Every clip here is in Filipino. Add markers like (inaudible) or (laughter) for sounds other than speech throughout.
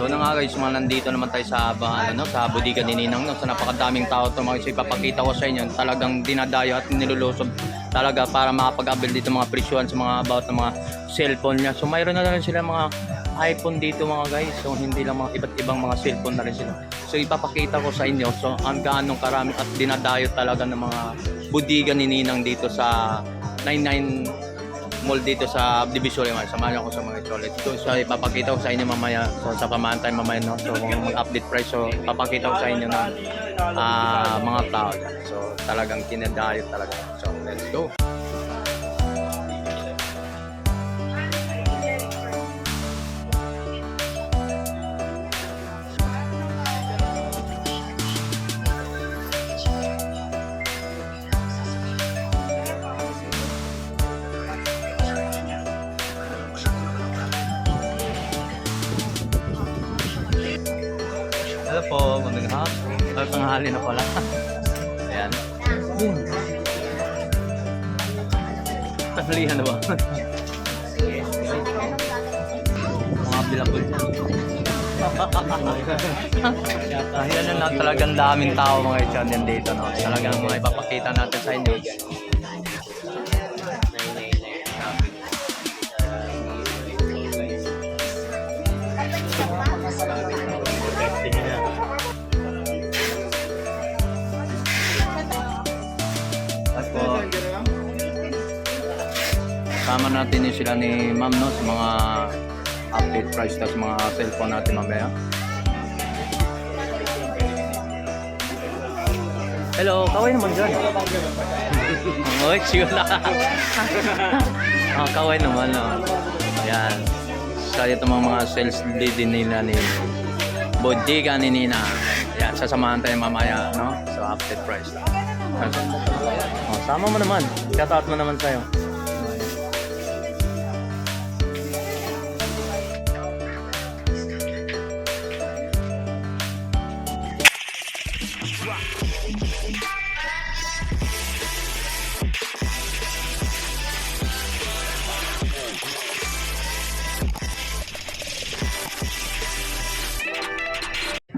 So na nga guys, mga nandito naman tayo sa ano, sa bodega ni Ninang no. So napakadaming tao to mga guys. Ipapakita ko sa inyo. Talagang dinadayo at nilulusob talaga para makapag-avail dito mga presyuhan sa mga about ng mga cellphone niya. So mayroon na rin sila mga iPhone dito mga guys. So hindi lang mga iba't ibang mga cellphone na rin sila. So ipapakita ko sa inyo. So ang gaano karami at dinadayo talaga ng mga bodega ni Ninang dito sa 99 mall dito sa Divisoria man. Samahan niyo ako sa mga cholet. So, so ipapakita ko sa inyo mamaya. So sa pamaan tayo mamaya no. So kung mag-update price so papakita ko sa inyo na ah, mga tao. So talagang kinadayo talaga. So let's go. Tanghali na pala. (laughs) Ayan. Tanghalihan na ba? Mga bilabol. (laughs) Ayan na talagang daming tao mga yan dito. No? Talagang mga ipapakita natin sa inyo. Kasama natin yung sila ni ma'am no, sa mga update price tapos mga cellphone natin mamaya. Hello, kaway naman dyan. (laughs) Oy, chula. (laughs) oh, kaway naman, no. Ayan. So, ito mga mga sales din nila ni Bodega ni Nina. Ayan, sasamahan tayo mamaya, no? So, update price. Oh, sama mo naman. Shoutout mo naman sa'yo.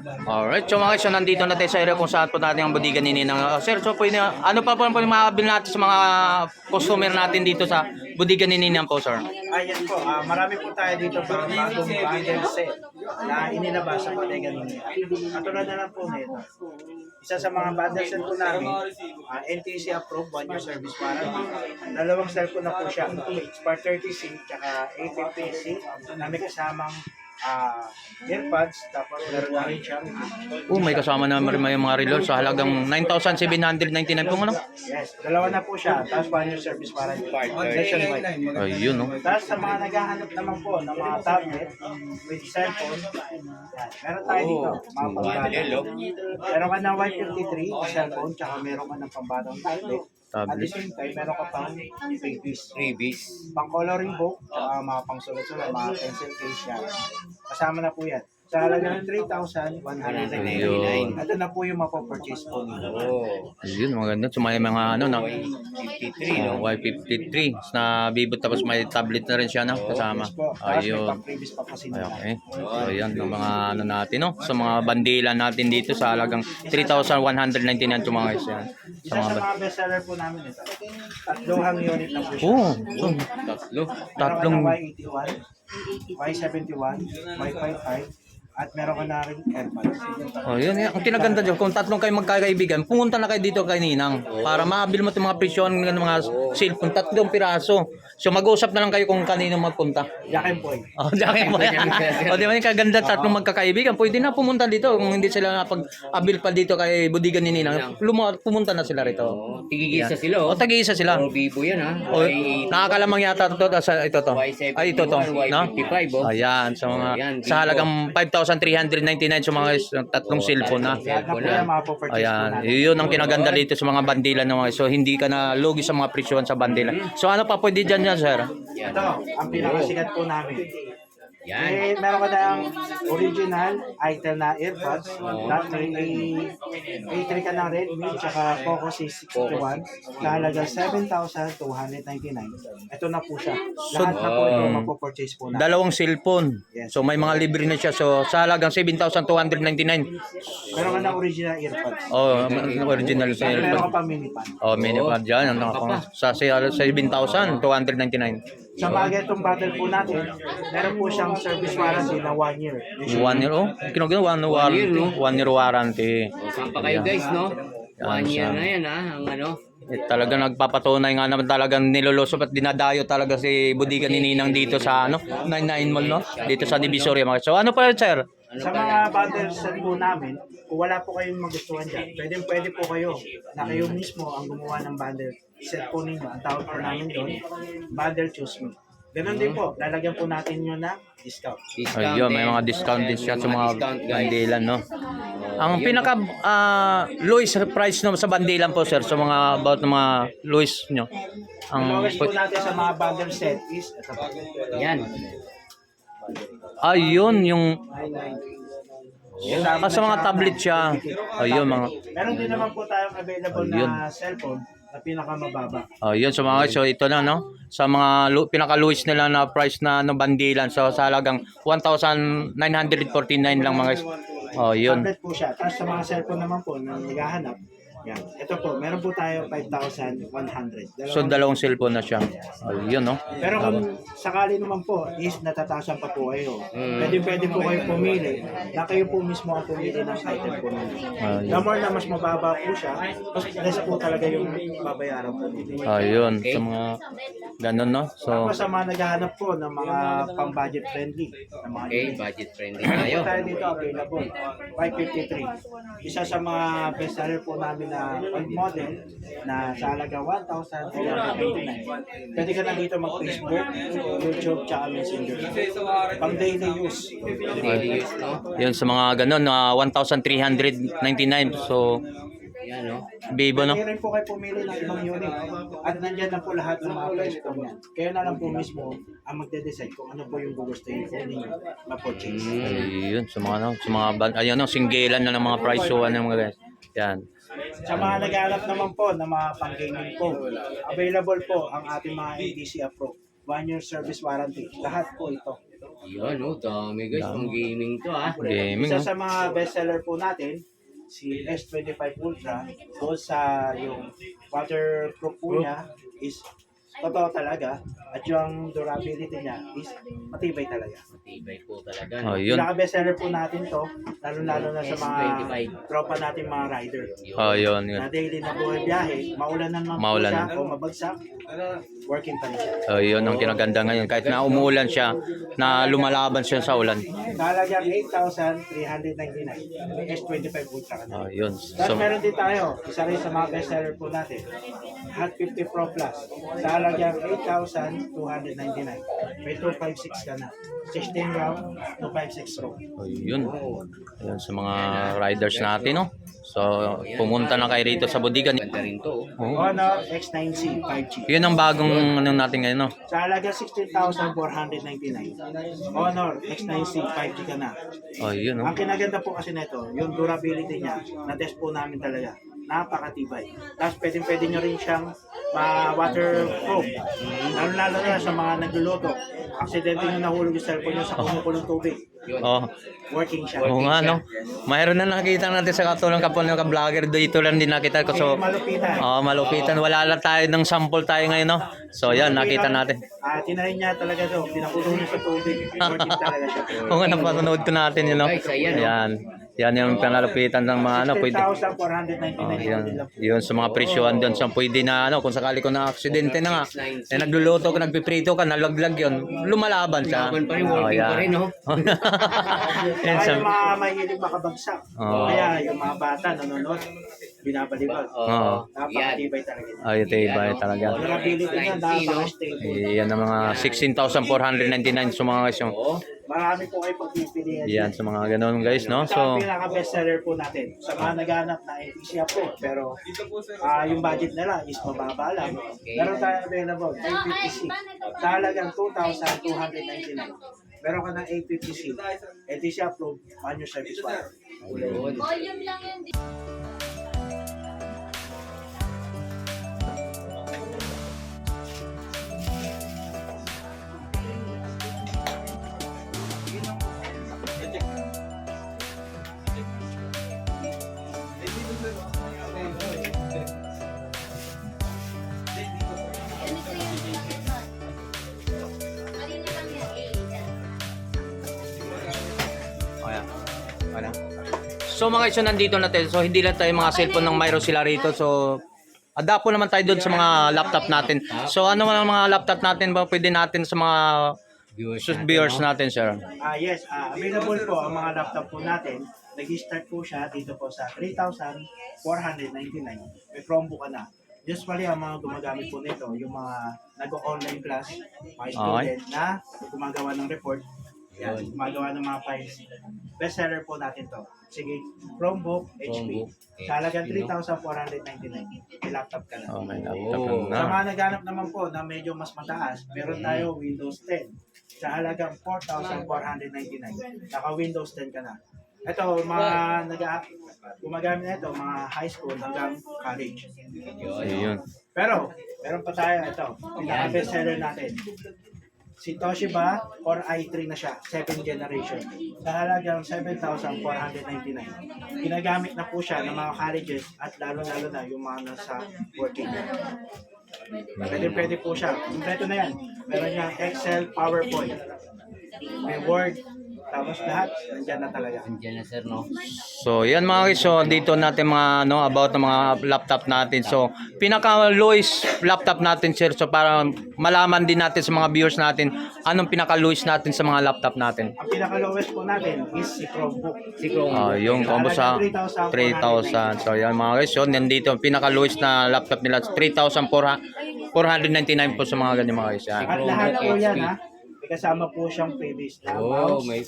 Alright, so mga guys, so nandito na tayo sa area kung saan po natin ang bodega ni Ninang. Uh, sir, so pwede, ano pa po ang maabil natin sa mga customer natin dito sa bodega ni Ninang po, sir? Ayan po, ah, marami po tayo dito para bagong set na inilabas sa bodega ninyo. Katulad na lang po nito. Isa sa mga bundle set po namin, ah, NTC approved, one year service warranty. Dalawang cellphone na po siya, Spark 30C tsaka A50C na may kasamang ah, earpads, tapos meron na rin siyang Oh, may kasama na rin may mga reload sa halagang 9,799 po ano? Yes, dalawa na po siya, tapos one year service warranty. Nationwide. Ayun, no? Tapos sa mga naghahanap naman po ng mga tablet with cellphone, yan, meron tayo dito, mga pambata. Meron ka ng Y53 cellphone, tsaka meron ka ng pambatang tablet. At the Tablet. same time, meron ka pang freebies. freebies. Pang coloring book, tsaka mga pang sulat-sulat, mga pencil case yan. Kasama na po yan. Sa halaga ng 3,199. Ayun. Ito na po yung mapapurchase po ninyo. Oh, Ayun, maganda. So may mga ano na 53, no? oh, Y53 na Vivo tapos may tablet na rin siya no kasama. Tapos may Ayun. pang freebies pa po Ay, sila. okay. So yan ang mga ano natin no. Sa mga bandila natin dito sa halagang 3,199 to mga guys yan. Sa Isa mga sa ba- mga bestseller po namin ito. Tatlong unit na po siya. Oh, so, Tatlo. tatlong Meron ka ng Y81, Y71, Y55, at meron ka na rin AirPods. Oh, yun, yun. Ang kinaganda dyan, kung tatlong kayo magkakaibigan, pumunta na kayo dito kay Ninang para maabil mo itong mga presyon ng mga cellphone, tatlong piraso. So mag-usap na lang kayo kung kanino magpunta. Jack and Boy. Oh, diyan mo yan. O, di ba yung kaganda tatlong magkakaibigan, pwede na pumunta dito kung hindi sila napag-abil pa dito kay Budigan ni Ninang. Luma, pumunta na sila rito. Oh, tigigisa sila, O, oh. tag-iisa sila. Puro Vivo yan, ha? O, Y- nakakalamang yata to, to, sa ito to. Y71, Ay, ito to. No? Y55, oh. Ayan, sa mga, Ayan, sa halagang 5,399 sa mga is- tatlong cellphone na. Ayan, yun ang kinaganda dito sa mga bandila ng mga so hindi ka na lugi sa mga presyon sa bandila. So ano pa pwede dyan dyan, sir? Ito, ang pinakasikat po namin. Yan. Eh, meron ka ng original item na earbuds. Lahat may A, A3 ka ng Redmi, tsaka Poco C61. Sa halagang 7,299. Ito na po siya. Lahat na po ito Um, mapopurchase po na. Dalawang cellphone. Yes. So may mga libre na siya. So sa halagang 7,299. Meron ka ng original earbuds. Oh, original Meron ka pa mini pan. Oh, mini pad dyan. Ano, sa sa 7,299. Sa mga itong battle po natin, meron po siyang service warranty na 1 year. One year, oh. Kinogin, one, one, year, no? one year warranty. O, saan pa kayo guys, no? One year na yan, ha? Ang ano? Eh, talaga nagpapatunay nga naman talagang nilulusob at dinadayo talaga si Budiga ni Ninang dito sa ano, 99 Mall, no? Dito sa Divisoria Market. So ano pa sir? Ano Sa mga bundle set po namin, kung wala po kayong magustuhan dyan, pwede pwede po kayo na kayo mismo ang gumawa ng bundle set po ninyo. Ang tawag po namin doon, bundle choose me. Ganun din po, lalagyan po natin yun na discount. Discount Ayun, may mga discount din siya sa mga bandilan, no? Ang yun, pinaka ah, lowest price no sa bandilan po sir sa mga about ng mga lowest nyo. Ang Ang lowest po natin sa mga bundle set is, ito po, Yan. Ayun yung Yung ah, sa mga tablet siya. Ayun mga Meron din naman po tayong available Ayun. na cellphone na pinakamababa. ayun sa mga so ito na no sa mga lo- pinaka lowest nila na price na no bandilan so sa halagang 1,949 lang mga guys. Oh, yun. Tablet po siya. Tapos sa mga cellphone naman po na naghahanap, yan. Ito po, meron po tayo 5,100. Dalawang- So dalawang cellphone na siya. Ayun no. Pero kung sakali naman po is natataasan pa po kayo, Mm. pwede pwede po kayo pumili na kayo po mismo ang pumili ng item po ninyo. Ayun. The more na mas mababa po siya, mas less po talaga yung babayaran po ninyo. Ayun sa mga ganun no. So Tapos sa mga naghahanap po ng mga pang-budget friendly, na mga Okay, budget friendly Meron tayo. po tayo dito available. 553. Isa sa mga bestseller po namin na old model na sa halaga 1,389. Pwede ka na dito mag-Facebook, YouTube, tsaka Messenger. Pang daily use. Daily use, no? yun sa mga ganun na 1,399 so Yan, no? Vivo no. Pwede rin po kayo pumili ng ibang unit. At nandyan na po lahat ng mga price po niyan. Kaya na lang po mismo ang magde-decide kung ano po yung gugustuhin po ninyo ma-purchase. Ayun, sa mga, no, sa mga, ayun, no, singgelan na ng mga price so ng mga guys. Yan. Sa mga naghahanap naman po ng mga pang-gaming po, available po ang ating mga NTC Pro. One year service warranty. Lahat po ito. Yan, no? Dami guys. Ang gaming to, ha? Gaming, Isa no? sa mga bestseller po natin, si S25 Ultra, both sa yung waterproof po niya is totoo talaga at yung durability niya is matibay talaga. Matibay po talaga, no? Ayun. Pinaka bestseller po natin to, lalo-lalo na sa mga S25. tropa natin mga rider. Ayun, yun. Na daily na buhay biyahe, maulan na naman Maulan. po siya o mabagsak, working pa rin siya. Ayun ang kinaganda ngayon. Kahit na umuulan siya, na lumalaban siya sa ulan. Talagang 8,399. May S25 Ultra ka na. Ayun. Tapos So, meron din tayo, isa rin sa mga bestseller po natin, Hot 50 Pro Plus. Talagang 8,299. May 256 ka na. 16 round, 256 row. ayun. Ayun sa mga riders natin, no? So, pumunta na kayo rito sa Budigan. Ganda rin to, oh. Honor X9C 5G. Yun ang bagong ano natin ngayon, no? Sa halaga 16,499. Honor X9C 5G ka na. Ayun, no? Ang kinaganda po kasi nito, yung durability niya, na-test po namin talaga. Napakatibay. Tapos pwedeng pwede nyo rin siyang ma-waterproof. Lalo-lalo na sa mga nagluluto. Aksidente nyo nahulog yung cellphone nyo sa kumukulong tubig. Yun. Oh, Working siya. oo nga, no? Mayroon na nakita natin sa katulong kapon ng ka-vlogger dito lang din nakita ko. So, Malupitan. oh, malupitan. Wala lang tayo ng sample tayo ngayon, no? So, yan, nakita natin. Ah, tinahin niya talaga to. Pinakulong niya sa tubig. Working (laughs) talaga siya. Oo nga, napanood ko natin yun, no? Guys, ayan, no? Ayan. Yan yung panalapitan ng mga ano, pwede. 16,499 Oh, yun sa mga presyohan doon sa pwede na ano kung sakali ko na aksidente na nga. Eh nagluluto ka, nagpiprito ka, nalaglag yun. Lumalaban siya. Laban pa rin, Oh, working pa rin, no? (laughs) Yan Kaya sa yung mga mahilig makabagsak. Oo. Kaya yung mga bata nanonood, binabalibag. Oo. Yan. Napakatibay talaga. niya. Ay, ito iba talaga. Durability niya, napaka-stable. Eh, Yan ang mga 16,499 sa mga guys. yung- Oo. Marami po kayo pagpipilian. Yan sa mga ganun guys, no? So, So, ang pinaka-bestseller po natin sa mga naghanap na NTC po pero ah yung budget nila is mababa lang. Meron tayo available 556 sa halagang 2,299. meron ka ng 850C. NTC approved, manual service wire. Volume lang yun. So mga iso nandito natin. So hindi lang tayo mga cellphone ng Myro sila rito. So adapo naman tayo doon sa mga laptop natin. So ano man ang mga laptop natin ba pwede natin sa mga Viewers natin, viewers no? natin, sir? Ah yes, ah, available po ang mga laptop po natin. Nag-start po siya dito po sa 3,499. May Chromebook ka na. Usually, ang mga gumagamit po nito, yung mga nag-online class, mga student na gumagawa ng report, yan, Yun. gumagawa ng mga files. Bestseller po natin to. Sige, Chromebook, HP. Chromebook, Sa halagang HP, no? 3,499. May laptop ka na. Okay, laptop Oh. na. Sa mga naghanap naman po na medyo mas mataas, meron tayo Windows 10 sa halagang 4,499. Naka Windows 10 ka na. Ito, mga nag gumagamit na ito, mga high school hanggang college. Yun. Ayun. Pero, meron pa tayo ito, pinaka bestseller natin. Si Toshiba or i3 na siya, 7th generation. Sa halagang 7,499. Ginagamit na po siya ng mga colleges at lalo-lalo na yung mga nasa working. Pwede, pwede po siya. Kompleto na yan. Meron niyang Excel, PowerPoint, may Word, tapos lahat, nandyan na talaga. Andiyan na sir, no? So, yan mga guys. So, dito natin mga no about ng mga laptop natin. So, pinaka lowest laptop natin, sir. So, para malaman din natin sa mga viewers natin anong pinaka lowest natin sa mga laptop natin. Ang pinaka-lowest po natin is si Chromebook. Si Chrome. Ah, yung combo sa 3,000. So, yan mga guys. So, nandito ang pinaka lowest na laptop nila 3,499 po sa mga ganyan mga guys. Yan. At lahat po yan ha, kasama po siyang previous na Oh, mouse, may...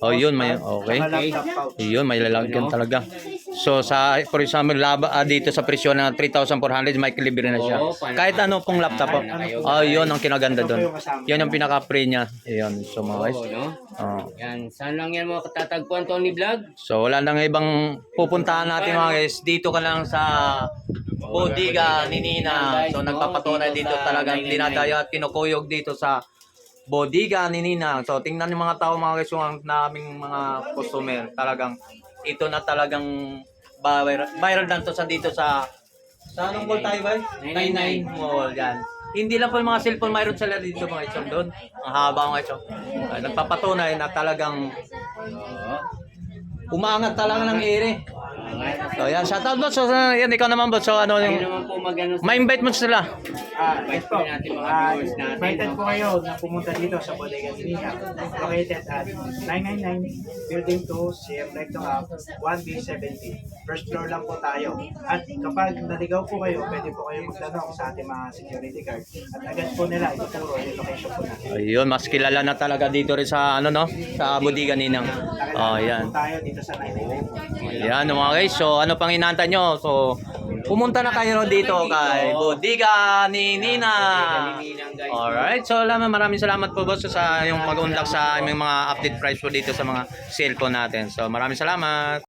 Oh, yun may okay. saka laptop pouch. Yun, may lalagyan talaga. So sa for example, laba ah, dito sa presyo na 3,400 may libre na siya. Oo, panalo. Kahit ano pong laptop. po. Panalo kayo. Oh, yun ang kinaganda doon. Yun ang pinaka-free niya. Ayun, so mga guys. Oo, no? Oh. Yan. Saan lang yan mga katatagpuan, Tony Vlog? So wala nang ibang pupuntahan natin mga guys. Dito ka lang sa Bodega ni Nina. So nagpapatunay dito talagang dinadaya at kinukuyog dito sa Bodega ni Nina. So tingnan yung mga tao mga guys yung ang naming mga customer. Talagang ito na talagang viral, viral na to sa dito sa sa anong mall tayo ba? 99 Mall yan. Hindi lang po yung mga cellphone mayroon sila dito mga isom doon. Ang haba mga isom. Ay, nagpapatunay na talagang Oo. umaangat talaga ng ere. So yan, shoutout boss. So yan, ikaw naman boss. So ano yung, naman po mag-ano sa... ma-invite mo sila. Ah, Invite yes po po. natin mga Ah, viewers natin, invited po kayo na pumunta dito sa Bodega ni Nina. Located at 999 Building 2, CM Recto Hub, 1B70. First floor lang po tayo. At kapag naligaw po kayo, pwede po kayo magtanong sa ating mga security guard. At agad po nila ituturo yung location po natin. Ayun, mas kilala na talaga dito rin sa ano no, sa Bodega Ninang. Oh, yan. Tayo dito sa 999. Yan mga guys. So ano pang inaantay nyo? So pumunta na kayo dito kay Bodega ni Nina. Alright, so laman maraming salamat po boss sa yung mag-unlock sa aming mga update price po dito sa mga cellphone natin. So maraming salamat.